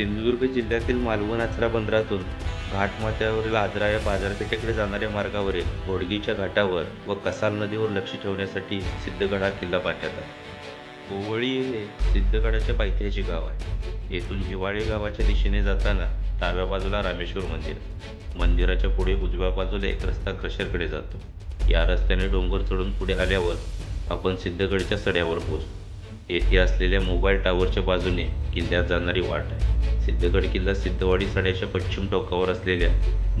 सिंधुदुर्ग जिल्ह्यातील मालवण आचरा बंदरातून घाटमाथ्यावरील आजरा या बाजारपेठेकडे जाणाऱ्या मार्गावरील घोडगीच्या घाटावर व कसाल नदीवर लक्ष ठेवण्यासाठी सिद्धगड हा किल्ला बांधण्यात आला. ओवळी हे सिद्धगडाच्या पायथ्याचे गाव आहे. येथून हिवाळे गावाच्या दिशेने जाताना डाव्या बाजूला रामेश्वर मंदिर. मंदिराच्या पुढे उजव्या बाजूला एक रस्ता क्रशरकडे जातो. या रस्त्याने डोंगर चढून पुढे आल्यावर आपण सिद्धगडच्या सड्यावर पोहोचतो. येथे असलेल्या मोबाईल टावरच्या बाजूने किल्ल्यात जाणारी वाट आहे. सिद्धगड किल्ला सिद्धवाडी सड्याच्या पश्चिम टोकावर असलेल्या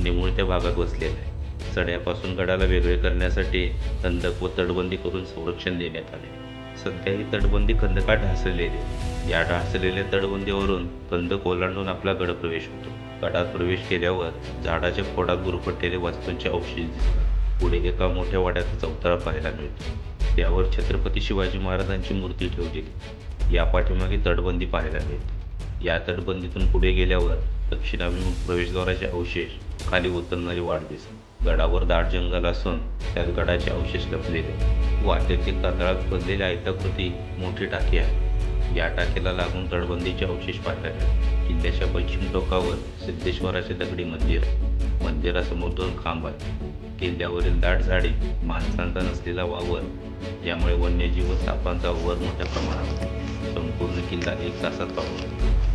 निमुळत्या भागात वसलेला आहे. सड्यापासून गडाला वेगळे करण्यासाठी खंदक व तटबंदी करून संरक्षण देण्यात आले. सध्या ही तटबंदी खंदकात ढासळलेली या ढासलेल्या तटबंदीवरून खंदक ओलांडून आपला गड प्रवेश होतो. गडात प्रवेश केल्यावर झाडाच्या खोडात गुरफटलेले वास्तूंचे अवशेष पुढे एका मोठ्या वाड्याचा चौतारा पाहायला मिळतो. त्यावर छत्रपती शिवाजी महाराजांची मूर्ती ठेवलेली. या पाठीमागे तटबंदी पाहायला मिळते. या तटबंदीतून पुढे गेल्यावर दक्षिणाभिमुख प्रवेशद्वाराचे अवशेष खाली उतरणारी वाट दिसते गडावर दाट जंगल असून त्यात गडाचे अवशेष लपलेले. वाटेतील तांदळात बनलेली आयताकृती मोठी टाकी आहे. या टाकीला लागून तटबंदीचे अवशेष पाठवले किल्ल्याच्या पश्चिम टोकावर सिद्धेश्वराचे दगडी मंदिर मंदिरासमोर दोन खांब आहेत. किल्ल्यावरील दाट झाडे माणसांचा नसलेला वावर यामुळे वन्यजीव सापांचा वर मोठ्या प्रमाणात संपूर्ण किल्ला एक तासात पाहून